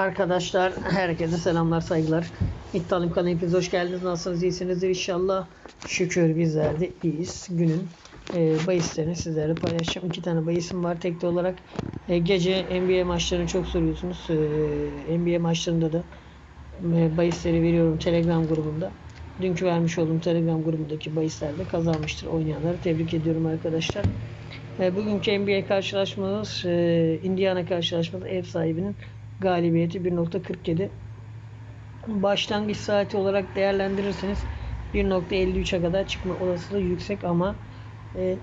Arkadaşlar herkese selamlar saygılar. İddialım kanalına hepiniz hoş geldiniz. Nasılsınız iyisinizdir inşallah. Şükür bizler de iyiyiz. Günün e, bahislerini sizlerle paylaşacağım. İki tane bahisim var tekli olarak. E, gece NBA maçlarını çok soruyorsunuz. E, NBA maçlarında da e, bahisleri veriyorum Telegram grubunda. Dünkü vermiş olduğum Telegram grubundaki bahislerde kazanmıştır oynayanları. Tebrik ediyorum arkadaşlar. E, bugünkü NBA karşılaşmamız e, Indiana karşılaşması ev sahibinin galibiyeti 1.47. Başlangıç saati olarak değerlendirirseniz 1.53'e kadar çıkma olasılığı yüksek ama e,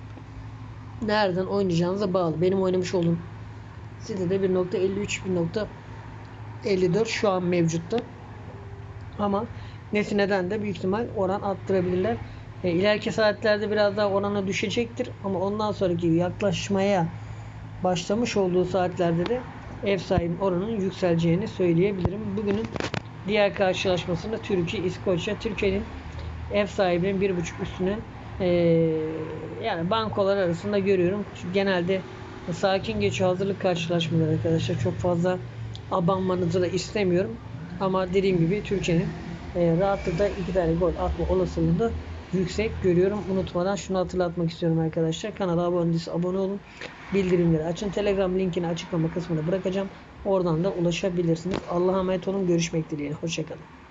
nereden oynayacağınıza bağlı. Benim oynamış olduğum sitede 1.53 1.54 şu an mevcutta. Ama Nesine'den de büyük ihtimal oran arttırabilirler. E, ileriki saatlerde biraz daha oranı düşecektir ama ondan sonraki yaklaşmaya başlamış olduğu saatlerde de ev sahibi oranın yükseleceğini söyleyebilirim. Bugünün diğer karşılaşmasında Türkiye İskoçya. Türkiye'nin ev sahibinin bir buçuk üstüne eee, yani bankolar arasında görüyorum. Çünkü genelde sakin geçiyor hazırlık karşılaşmaları arkadaşlar. Çok fazla abanmanızı da istemiyorum. Ama dediğim gibi Türkiye'nin eee rahatlıkla iki tane gol atma olasılığını da yüksek görüyorum. Unutmadan şunu hatırlatmak istiyorum arkadaşlar. Kanala abone değilseniz abone olun. Bildirimleri açın. Telegram linkini açıklama kısmına bırakacağım. Oradan da ulaşabilirsiniz. Allah'a emanet olun. Görüşmek dileğiyle. Hoşçakalın.